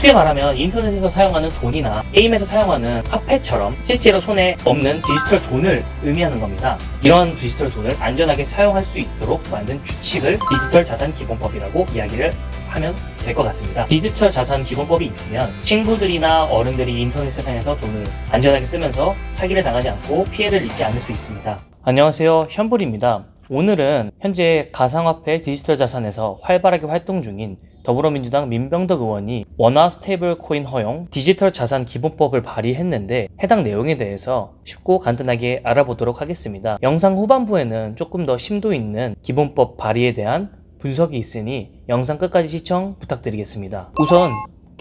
쉽게 말하면 인터넷에서 사용하는 돈이나 게임에서 사용하는 화폐처럼 실제로 손에 없는 디지털 돈을 의미하는 겁니다. 이런 디지털 돈을 안전하게 사용할 수 있도록 만든 규칙을 디지털 자산 기본법이라고 이야기를 하면 될 것 같습니다. 디지털 자산 기본법이 있으면 친구들이나 어른들이 인터넷 세상에서 돈을 안전하게 쓰면서 사기를 당하지 않고 피해를 입지 않을 수 있습니다. 안녕하세요. 현불입니다. 오늘은 현재 가상화폐 디지털 자산에서 활발하게 활동 중인 더불어민주당 민병덕 의원이 원화 스테이블 코인 허용 디지털 자산 기본법을 발의했는데 해당 내용에 대해서 쉽고 간단하게 알아보도록 하겠습니다. 영상 후반부에는 조금 더 심도 있는 기본법 발의에 대한 분석이 있으니 영상 끝까지 시청 부탁드리겠습니다. 우선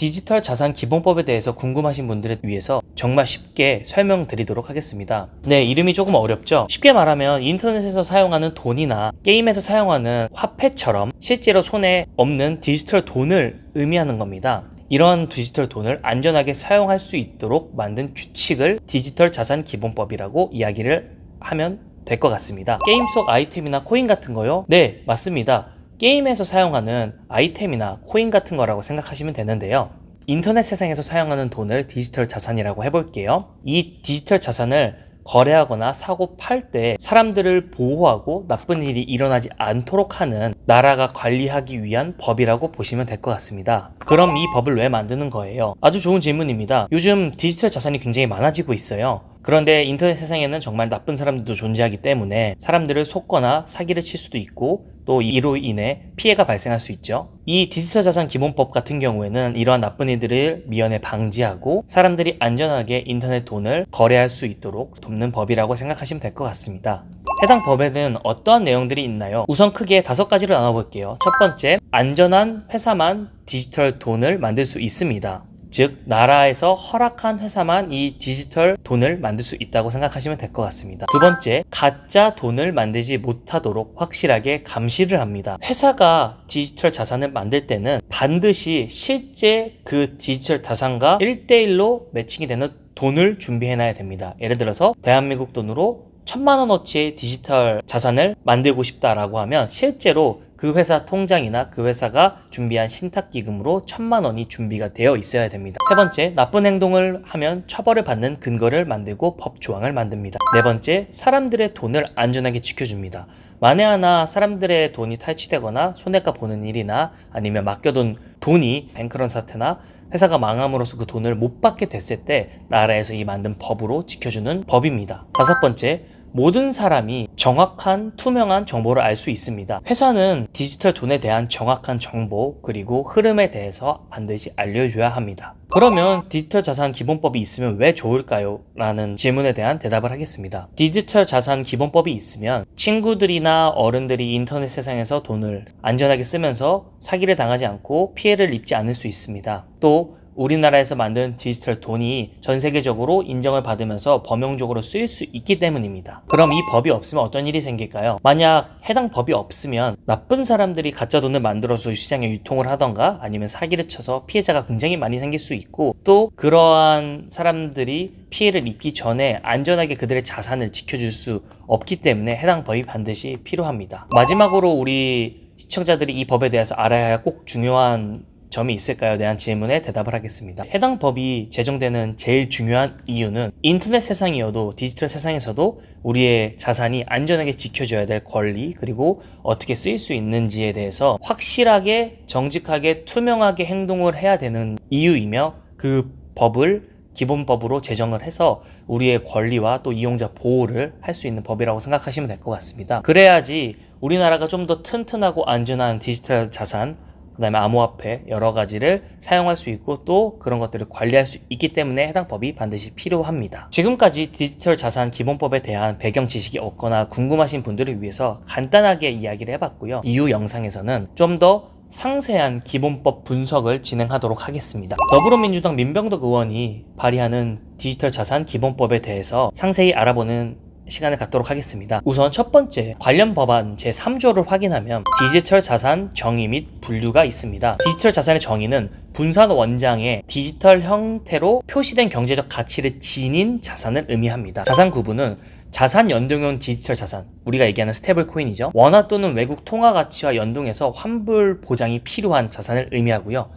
디지털 자산 기본법에 대해서 궁금하신 분들을 위해서 정말 쉽게 설명드리도록 하겠습니다. 네, 이름이 조금 어렵죠? 쉽게 말하면 인터넷에서 사용하는 돈이나 게임에서 사용하는 화폐처럼 실제로 손에 없는 디지털 돈을 의미하는 겁니다. 이런 디지털 돈을 안전하게 사용할 수 있도록 만든 규칙을 디지털 자산 기본법이라고 이야기를 하면 될 것 같습니다. 게임 속 아이템이나 코인 같은 거요? 네, 맞습니다. 게임에서 사용하는 아이템이나 코인 같은 거라고 생각하시면 되는데요. 인터넷 세상에서 사용하는 돈을 디지털 자산이라고 해볼게요. 이 디지털 자산을 거래하거나 사고 팔 때 사람들을 보호하고 나쁜 일이 일어나지 않도록 하는 나라가 관리하기 위한 법이라고 보시면 될 것 같습니다. 그럼 이 법을 왜 만드는 거예요? 아주 좋은 질문입니다. 요즘 디지털 자산이 굉장히 많아지고 있어요. 그런데 인터넷 세상에는 정말 나쁜 사람들도 존재하기 때문에 사람들을 속거나 사기를 칠 수도 있고 또 이로 인해 피해가 발생할 수 있죠. 이 디지털 자산 기본법 같은 경우에는 이러한 나쁜 이들을 미연에 방지하고 사람들이 안전하게 인터넷 돈을 거래할 수 있도록 돕는 법이라고 생각하시면 될 것 같습니다. 해당 법에는 어떠한 내용들이 있나요? 우선 크게 다섯 가지로 나눠볼게요. 첫 번째, 안전한 회사만 디지털 돈을 만들 수 있습니다. 즉 나라에서 허락한 회사만 이 디지털 돈을 만들 수 있다고 생각하시면 될 것 같습니다. 두 번째, 가짜 돈을 만들지 못하도록 확실하게 감시를 합니다. 회사가 디지털 자산을 만들 때는 반드시 실제 그 디지털 자산과 1대1로 매칭이 되는 돈을 준비해 놔야 됩니다. 예를 들어서 대한민국 돈으로 천만 원어치의 디지털 자산을 만들고 싶다라고 하면 실제로 그 회사 통장이나 그 회사가 준비한 신탁 기금으로 천만 원이 준비가 되어 있어야 됩니다. 세 번째, 나쁜 행동을 하면 처벌을 받는 근거를 만들고 법 조항을 만듭니다. 네 번째, 사람들의 돈을 안전하게 지켜줍니다. 만에 하나 사람들의 돈이 탈취되거나 손해가 보는 일이나 아니면 맡겨둔 돈이 뱅크런 사태나 회사가 망함으로써 그 돈을 못 받게 됐을 때 나라에서 이 만든 법으로 지켜주는 법입니다. 다섯 번째, 모든 사람이 정확한 투명한 정보를 알 수 있습니다. 회사는 디지털 돈에 대한 정확한 정보 그리고 흐름에 대해서 반드시 알려줘야 합니다. 그러면 디지털 자산 기본법이 있으면 왜 좋을까요? 라는 질문에 대한 대답을 하겠습니다. 디지털 자산 기본법이 있으면 친구들이나 어른들이 인터넷 세상에서 돈을 안전하게 쓰면서 사기를 당하지 않고 피해를 입지 않을 수 있습니다. 또 우리나라에서 만든 디지털 돈이 전 세계적으로 인정을 받으면서 범용적으로 쓰일 수 있기 때문입니다. 그럼 이 법이 없으면 어떤 일이 생길까요? 만약 해당 법이 없으면 나쁜 사람들이 가짜 돈을 만들어서 시장에 유통을 하던가 아니면 사기를 쳐서 피해자가 굉장히 많이 생길 수 있고 또 그러한 사람들이 피해를 입기 전에 안전하게 그들의 자산을 지켜줄 수 없기 때문에 해당 법이 반드시 필요합니다. 마지막으로 우리 시청자들이 이 법에 대해서 알아야 할 꼭 중요한 점이 있을까요? 대한 질문에 대답을 하겠습니다. 해당 법이 제정되는 제일 중요한 이유는 인터넷 세상이어도 디지털 세상에서도 우리의 자산이 안전하게 지켜져야 될 권리 그리고 어떻게 쓰일 수 있는지에 대해서 확실하게 정직하게 투명하게 행동을 해야 되는 이유이며 그 법을 기본법으로 제정을 해서 우리의 권리와 또 이용자 보호를 할 수 있는 법이라고 생각하시면 될 것 같습니다. 그래야지 우리나라가 좀 더 튼튼하고 안전한 디지털 자산 그 다음에 암호화폐 여러 가지를 사용할 수 있고 또 그런 것들을 관리할 수 있기 때문에 해당 법이 반드시 필요합니다. 지금까지 디지털 자산 기본법에 대한 배경 지식이 없거나 궁금하신 분들을 위해서 간단하게 이야기를 해봤고요. 이후 영상에서는 좀더 상세한 기본법 분석을 진행하도록 하겠습니다. 더불어민주당 민병덕 의원이 발의하는 디지털 자산 기본법에 대해서 상세히 알아보는 시간을 갖도록 하겠습니다. 우선 첫 번째 관련 법안 제3조를 확인하면 디지털 자산 정의 및 분류가 있습니다. 디지털 자산의 정의는 분산 원장의 디지털 형태로 표시된 경제적 가치를 지닌 자산을 의미합니다. 자산 구분은 자산 연동형 디지털 자산, 우리가 얘기하는 스테이블 코인이죠. 원화 또는 외국 통화 가치와 연동해서 환불 보장이 필요한 자산을 의미하고요.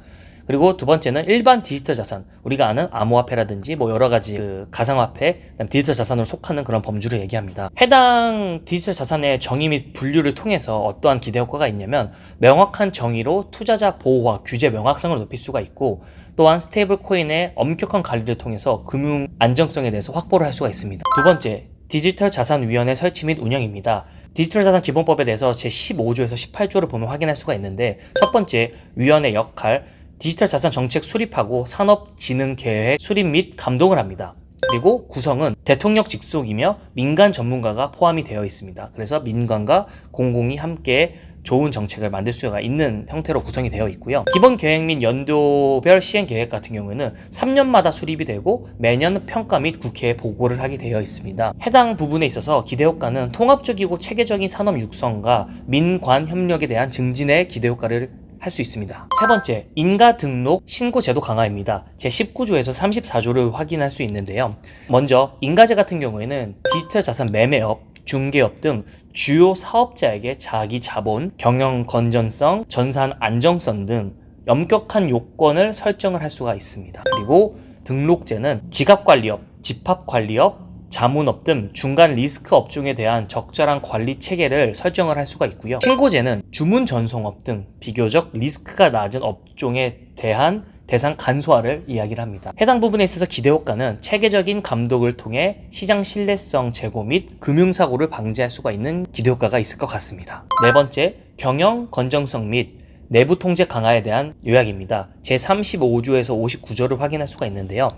그리고 두 번째는 일반 디지털 자산. 우리가 아는 암호화폐라든지 뭐 여러 가지 그 가상화폐, 디지털 자산으로 속하는 그런 범주를 얘기합니다. 해당 디지털 자산의 정의 및 분류를 통해서 어떠한 기대 효과가 있냐면 명확한 정의로 투자자 보호와 규제 명확성을 높일 수가 있고 또한 스테이블 코인의 엄격한 관리를 통해서 금융 안정성에 대해서 확보를 할 수가 있습니다. 두 번째, 디지털 자산 위원회 설치 및 운영입니다. 디지털 자산 기본법에 대해서 제 15조에서 18조를 보면 확인할 수가 있는데 첫 번째 위원회 역할 디지털 자산 정책 수립하고 산업 진흥 계획 수립 및 감독을 합니다. 그리고 구성은 대통령 직속이며 민간 전문가가 포함이 되어 있습니다. 그래서 민간과 공공이 함께 좋은 정책을 만들 수가 있는 형태로 구성이 되어 있고요. 기본 계획 및 연도별 시행 계획 같은 경우에는 3년마다 수립이 되고 매년 평가 및 국회에 보고를 하게 되어 있습니다. 해당 부분에 있어서 기대 효과는 통합적이고 체계적인 산업 육성과 민관 협력에 대한 증진의 기대 효과를 할 수 있습니다. 세 번째, 인가 등록 신고 제도 강화입니다. 제 19조에서 34조를 확인할 수 있는데요. 먼저 인가제 같은 경우에는 디지털 자산 매매업, 중개업 등 주요 사업자에게 자기 자본, 경영 건전성, 전산 안정성 등 엄격한 요건을 설정을 할 수가 있습니다. 그리고 등록제는 지갑관리업, 집합관리업, 자문업 등 중간 리스크 업종에 대한 적절한 관리 체계를 설정을 할 수가 있고요. 신고제는 주문 전송업 등 비교적 리스크가 낮은 업종에 대한 대상 간소화를 이야기를 합니다. 해당 부분에 있어서 기대 효과는 체계적인 감독을 통해 시장 신뢰성 제고 및 금융사고를 방지할 수가 있는 기대 효과가 있을 것 같습니다. 네 번째, 경영 건정성 및 내부 통제 강화에 대한 요약입니다. 제 35조에서 59조를 확인할 수가 있는데요.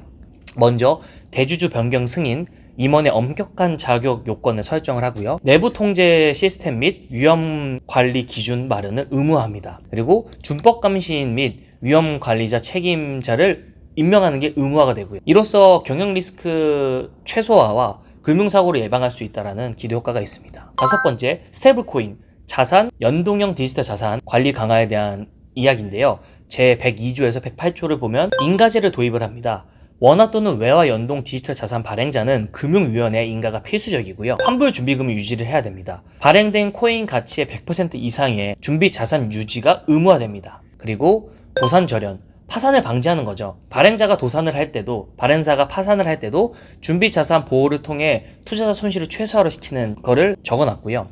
먼저 대주주 변경 승인, 임원의 엄격한 자격 요건을 설정을 하고요. 내부 통제 시스템 및 위험 관리 기준 마련을 의무화합니다. 그리고 준법 감시인 및 위험 관리자 책임자를 임명하는 게 의무화가 되고요. 이로써 경영 리스크 최소화와 금융 사고를 예방할 수 있다라는 기대 효과가 있습니다. 다섯 번째, 스테이블 코인 자산 연동형 디지털 자산 관리 강화에 대한 이야기인데요. 제 102조에서 108조를 보면 인가제를 도입을 합니다. 원화 또는 외화 연동 디지털 자산 발행자는 금융위원회 인가가 필수적이고요. 환불 준비금을 유지를 해야 됩니다. 발행된 코인 가치의 100% 이상의 준비 자산 유지가 의무화됩니다. 그리고 도산 절연, 파산을 방지하는 거죠. 발행자가 도산을 할 때도, 발행사가 파산을 할 때도 준비 자산 보호를 통해 투자자 손실을 최소화로 시키는 거를 적어놨고요.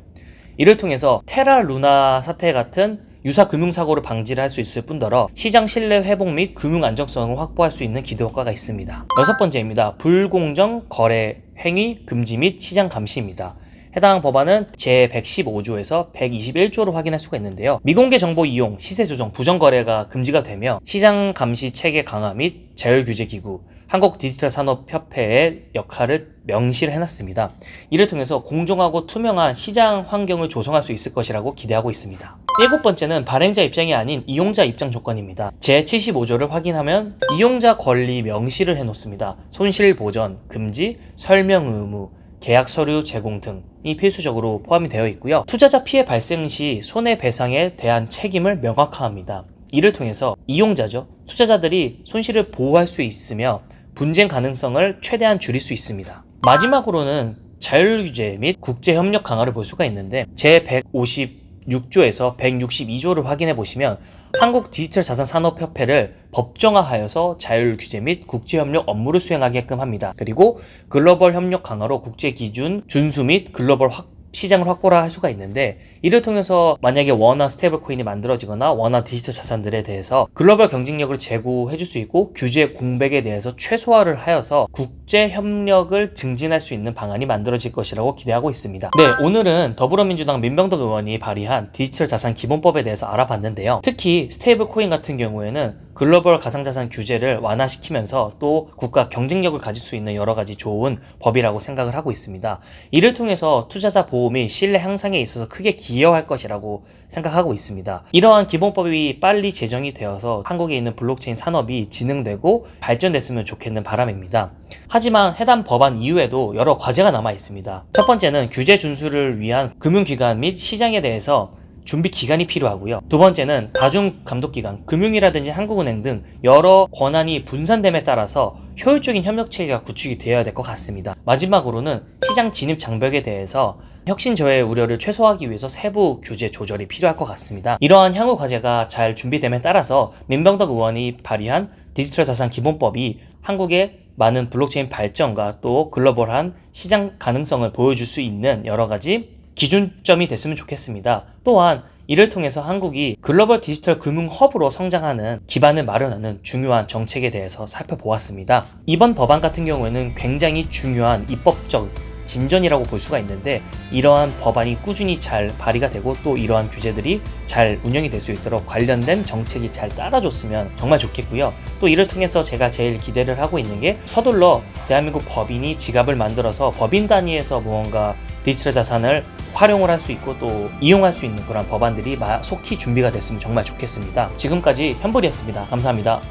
이를 통해서 테라 루나 사태 같은 유사 금융사고를 방지를 할 수 있을 뿐더러 시장 신뢰 회복 및 금융 안정성을 확보할 수 있는 기대 효과가 있습니다. 여섯 번째입니다. 불공정 거래 행위 금지 및 시장 감시입니다. 해당 법안은 제115조에서 121조로 확인할 수가 있는데요. 미공개 정보 이용, 시세 조정, 부정 거래가 금지가 되며 시장 감시 체계 강화 및 자율 규제 기구, 한국 디지털 산업 협회의 역할을 명시를 해놨습니다. 이를 통해서 공정하고 투명한 시장 환경을 조성할 수 있을 것이라고 기대하고 있습니다. 일곱 번째는 발행자 입장이 아닌 이용자 입장 조건입니다. 제75조를 확인하면 이용자 권리 명시를 해놓습니다. 손실 보전, 금지, 설명 의무, 계약 서류 제공 등이 필수적으로 포함이 되어 있고요. 투자자 피해 발생 시 손해배상에 대한 책임을 명확화합니다. 이를 통해서 이용자죠. 투자자들이 손실을 보호할 수 있으며 분쟁 가능성을 최대한 줄일 수 있습니다. 마지막으로는 자율규제 및 국제협력 강화를 볼 수가 있는데 제156조에서 162조를 확인해 보시면 한국 디지털 자산 산업 협회를 법정화하여서 자율 규제 및 국제 협력 업무를 수행하게끔 합니다. 그리고 글로벌 협력 강화로 국제 기준 준수 및 글로벌 확 시장을 확보를 할 수가 있는데 이를 통해서 만약에 원화 스테이블 코인이 만들어지거나 원화 디지털 자산들에 대해서 글로벌 경쟁력을 제고해 줄 수 있고 규제 공백에 대해서 최소화를 하여서 국제 협력을 증진할 수 있는 방안이 만들어질 것이라고 기대하고 있습니다. 네, 오늘은 더불어민주당 민병덕 의원이 발의한 디지털 자산 기본법에 대해서 알아봤는데요. 특히 스테이블 코인 같은 경우에는 글로벌 가상자산 규제를 완화시키면서 또 국가 경쟁력을 가질 수 있는 여러 가지 좋은 법이라고 생각을 하고 있습니다. 이를 통해서 투자자 및 신뢰 향상에 있어서 크게 기여할 것이라고 생각하고 있습니다. 이러한 기본법이 빨리 제정이 되어서 한국에 있는 블록체인 산업이 진흥되고 발전됐으면 좋겠는 바람입니다. 하지만 해당 법안 이후에도 여러 과제가 남아 있습니다. 첫 번째는 규제 준수를 위한 금융기관 및 시장에 대해서 준비 기간이 필요하고요. 두 번째는 다중 감독 기관, 금융이라든지 한국은행 등 여러 권한이 분산됨에 따라서 효율적인 협력 체계가 구축이 되어야 될 것 같습니다. 마지막으로는 시장 진입 장벽에 대해서 혁신 저해 우려를 최소화하기 위해서 세부 규제 조절이 필요할 것 같습니다. 이러한 향후 과제가 잘 준비됨에 따라서 민병덕 의원이 발의한 디지털 자산 기본법이 한국의 많은 블록체인 발전과 또 글로벌한 시장 가능성을 보여줄 수 있는 여러 가지 기준점이 됐으면 좋겠습니다. 또한 이를 통해서 한국이 글로벌 디지털 금융 허브로 성장하는 기반을 마련하는 중요한 정책에 대해서 살펴보았습니다. 이번 법안 같은 경우에는 굉장히 중요한 입법적 진전이라고 볼 수가 있는데 이러한 법안이 꾸준히 잘 발의가 되고 또 이러한 규제들이 잘 운영이 될 수 있도록 관련된 정책이 잘 따라줬으면 정말 좋겠고요. 또 이를 통해서 제가 제일 기대를 하고 있는 게 서둘러 대한민국 법인이 지갑을 만들어서 법인 단위에서 무언가 디지털 자산을 활용을 할 수 있고 또 이용할 수 있는 그런 법안들이 마- 속히 준비가 됐으면 정말 좋겠습니다. 지금까지 현불이었습니다. 감사합니다.